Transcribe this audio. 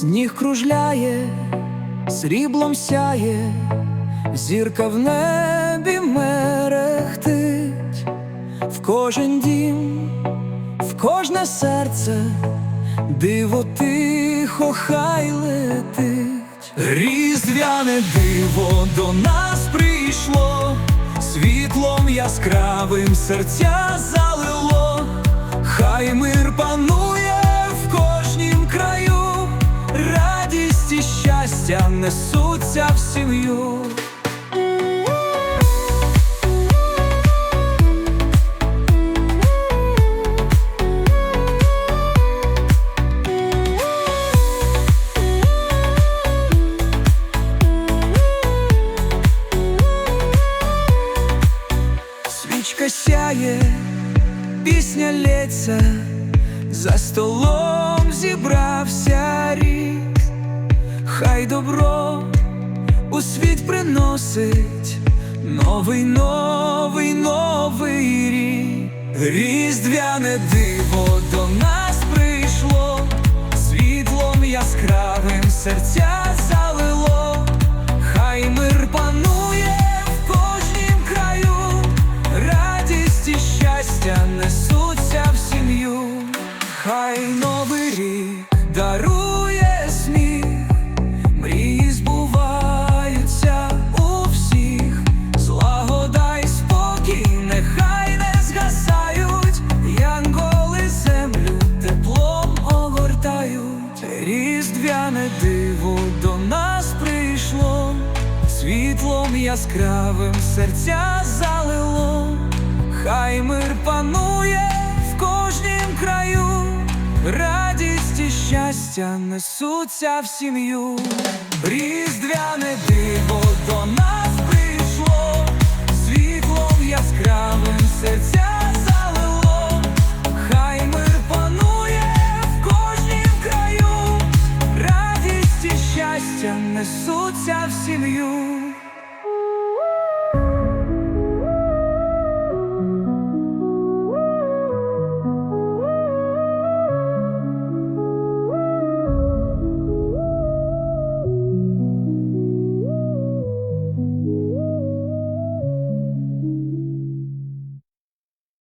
Сніг кружляє, сріблом сяє, зірка в небі мерехтить, в кожен дім, в кожне серце, диво тихо хай летить. Різдвяне диво до нас прийшло, світлом яскравим серця залило, хай мир панує щастя несуться в сім'ю. Свічка сяє, пісня лється, за столом зібрався рік, Хай добро у світ приносить новий, новий, новий рік. Різдвяне диво до нас прийшло, світлом яскравим серця залило, хай мир панує в кожнім краю, радість і щастя несуться в сім'ю, хай новий рік дарує різдвяне диво до нас прийшло, світлом яскравим серця залило, хай мир панує в кожнім краю, радість і щастя несуться в сім'ю, різдвяне диво до нас несуться в сім'ю.